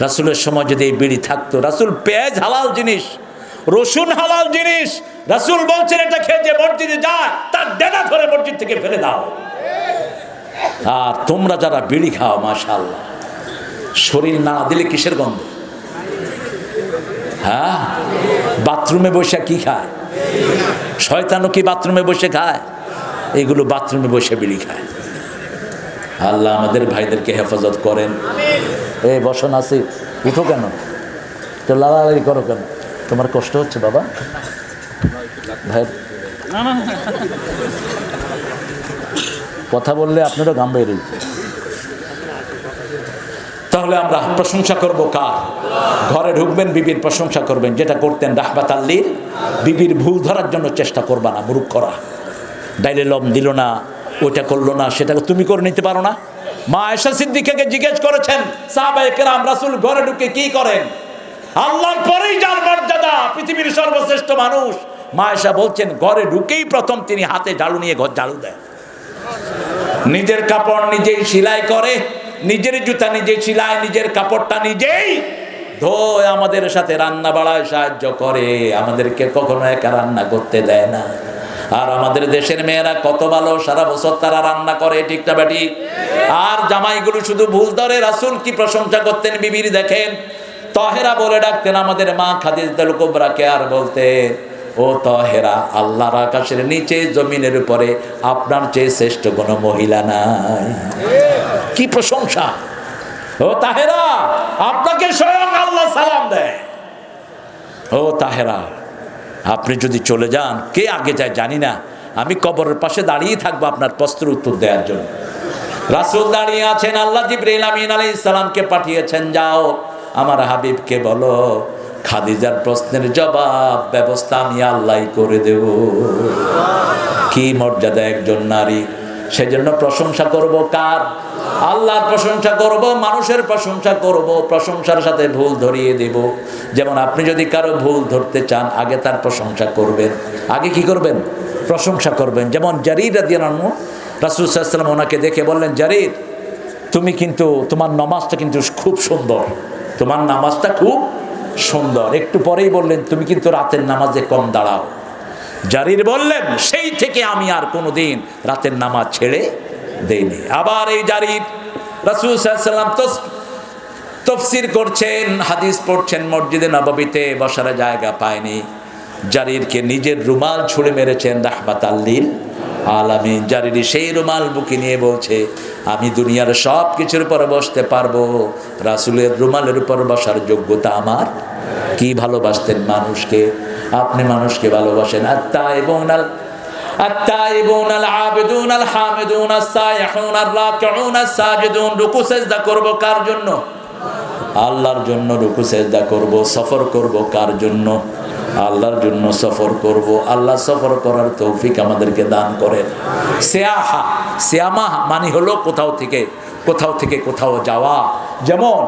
রাসুলের সময় যদি এই বিড়ি থাকতো, রাসুল পেঁয়াজ হালাল জিনিস, রসুন হালাল জিনিস, রাসুল বলছেন এটা খেয়ে যে মসজিদে যায়, তার ডেনা ধরে মসজিদ থেকে ফেলে দাও। আর তোমরা যারা বিড়ি খাও মাশাল্লাহ শরীর না দিলে কিসের গন্ধ? হ্যাঁ? বাথরুমে বসে কি খায়? শয়তানও কি বাথরুমে বসে খায়? এগুলো বাথরুমে বসে বিড়ি খায়। আল্লাহ আমাদের ভাইদেরকে হেফাজত করেন। এ বসন আসি উঠো কেন? তো লালালি করো কেন? তোমার কষ্ট হচ্ছে বাবা? ভাই, কথা বললে আপনারও গাম হয়েছে। তাহলে আমরা প্রশংসা করব কার? ঘরে ঢুকবেন, বিবির প্রশংসা করবেন, যেটা করতেন রাহবাত আল্লির, বিবির ভুল ধরার জন্য চেষ্টা করবা না, মুরুখ করা। ডাইলে লম দিল না, ওইটা করল না সেটা তুমি করে নিতে পারো না। মা আয়েশা সিদ্দিকাকে জিজ্ঞেস করেছেন, সাহাবায়ে কেরাম রাসূল ঘরে ঢুকে কি করেন? আল্লাহর পরেই যার মর্যাদা, পৃথিবীর সর্বশ্রেষ্ঠ মানুষ। মা আয়েশা বলছেন, ঘরে ঢুকেই প্রথম তিনি হাতে ঝাড়ু নিয়ে ঘর ঝাড়ু দেন। নিজের কাপড় নিজেই সেলাই করে, নিজের জুতা নিজেই সেলাই, নিজের কাপড়টা নিজেই ধোয়, আমাদের সাথে রান্না বাড়ায় সাহায্য করে। আমাদেরকে কখনো একা রান্না করতে দেয় না। আর আমাদের দেশের মেয়েরা কত ভালো, সারা বছর তারা রান্না করে ঠিকটা বাটি আর জামাইগুলো শুধু ভুল ধরে, রাসুল কি প্রশংসা করতেন বিবির দেখেন? তহেরা বলে ডাকতেন আমাদের মা খাদিজাতুল কুবরাকে আর বলতেন ও তহেরা, আল্লাহর আকাশের নিচে, জমিনের উপরে আপনার চেয়ে শ্রেষ্ঠ কোনো মহিলা নাই। কি প্রশংসা? ও তাহেরা, আপনাকে স্বয়ং আল্লাহ সালাম দেয়। ও তাহেরা আপনি যদি চলে যান, কে আগে যায় জানি না। আমি কবরের পাশে দাঁড়িয়ে থাকব আপনার প্রশ্নের উত্তর দেওয়ার জন্য। রাসুল দাঁড়িয়ে আছেন, আল্লাহ জিব্রাইল আমিন আলী ইসলামকে পাঠিয়েছেন, যাও, আমার হাবিবকে বলো, খাদিজার প্রশ্নের জবাব ব্যবস্থা আমি আল্লাহ করে দেব। কি মর্যাদা একজন নারী। সেজন্য প্রশংসা করব কার? আল্লাহর প্রশংসা করব, মানুষের প্রশংসা করব, প্রশংসার সাথে ভুল ধরিয়ে দেব। যেমন আপনি যদি কারও ভুল ধরতে চান, আগে তার প্রশংসা করবেন। আগে কি করবেন? প্রশংসা করবেন। যেমন জারির রাদিয়ানো রাসুল সাল্লাম ওনাকে দেখে বললেন জারির তুমি কিন্তু, তোমার নামাজটা কিন্তু খুব সুন্দর। তোমার নামাজটা খুব সুন্দর। একটু পরেই বললেন, তুমি কিন্তু রাতের নামাজে কম দাঁড়াও। জারির বললেন, সেই থেকে আমি আর কোনোদিন রাতের নামাজ ছেড়ে দেইনি। আবার এই জারির রাসুল সাল্লাম তো তফসির করছেন, হাদিস পড়ছেন, মসজিদে নববীতে বসার জায়গা পায়নি। জারিরকে নিজের রুমাল ছুঁড়ে মেরেছেন রাহমাত আল্লিল আলামী জারিরি সেই রুমাল বুকে নিয়ে বলছে, আমি দুনিয়ার সব কিছুর উপর বসতে পারব। রাসুলের রুমালের উপর বসার যোগ্যতা আমার কি ভালোবাসতেন মানুষকে আপনি মানুষকে ভালোবাসেন আত্মা এবং আল التائبون العابدون الحامدون السائحون الراكعون الساجدون রুকু সেজদা করব কার জন্য আল্লাহর জন্য রুকু সেজদা করব সফর করব কার জন্য আল্লাহর জন্য সফর করব আল্লাহ সফর করার তৌফিক আমাদেরকে দান করেন সেয়াহা সেয়ামা মানে হলো কোথাও থেকে কোথাও থেকে কোথাও যাওয়া যেমন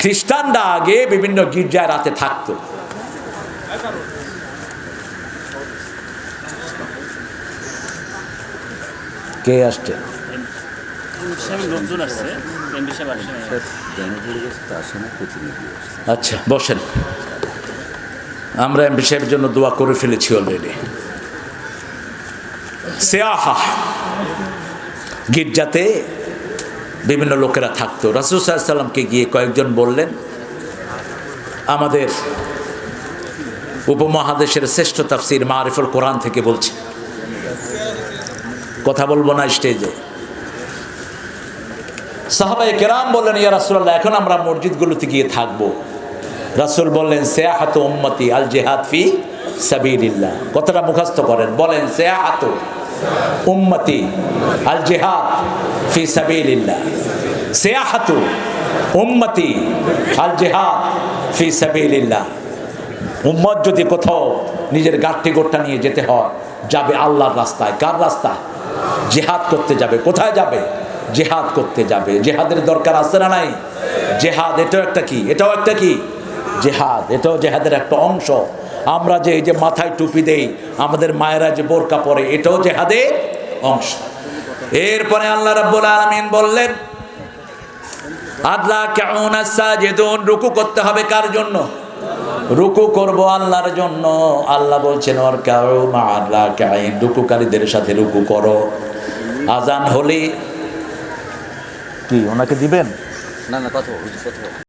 খ্রিস্টানরা আগে বিভিন্ন গির্জায় রাতে থাকতো। কে আসছে? আচ্ছা বসেন। আমরা এমপি সাহেবের জন্য দোয়া করে ফেলেছি অলরেডি সেয়াহা। গির্জাতে বিভিন্ন লোকেরা থাকতো। রাসুল সাল্লামকে গিয়ে কয়েকজন বললেন, আমাদের উপমহাদেশের শ্রেষ্ঠ তাফসির মারিফুল কোরআন থেকে বলছে। কথা বলব না স্টেজে। সাহাবাই কেরাম বললেন, ইয়া রাসুল্লাহ এখন আমরা মসজিদগুলোতে গিয়ে থাকব। রাসুল বললেন, সেয়াহাত উম্মতি আল জেহাদ ফি সাবিলিল্লাহ। কথাটা মুখস্থ করেন। বলেন, সেয়াহাত উম্মতি আল জেহাদ ফি সাবিলিল্লাহ। সেয়াহাত, উম্মতি আল জেহাদ ফি সাবিলিল্লাহ। উম্মত যদি কোথাও নিজের গাঠটি গোট্টা নিয়ে যেতে হয়, যাবে আল্লাহর রাস্তায়। কার রাস্তা? জেহাদ করতে যাবে। কোথায় যাবে? জেহাদ করতে যাবে। জেহাদের দরকার আছে না নাই? জেহাদ, এটাও একটা কি? এটাও একটা কি? জেহাদ, এটাও জেহাদের একটা অংশ। আমরা যে এই যে মাথায় টুপি দেই আমাদের মায়েরা যে বোরকা পরে এটাও জেহাদের অংশ। এরপরে আল্লাহ রাব্বুল আলামিন বললেন আদলা কেমন সাজেদুন রুকু করতে হবে কার জন্য? রুকু করব আল্লাহর জন্য। আল্লাহ বলছেন ওর কাউ মা আল্লাহ কাইন রুকুকারীদের সাথে রুকু করো। আজান হলে কি ওনাকে দিবেন? না না কথা বল কথা বল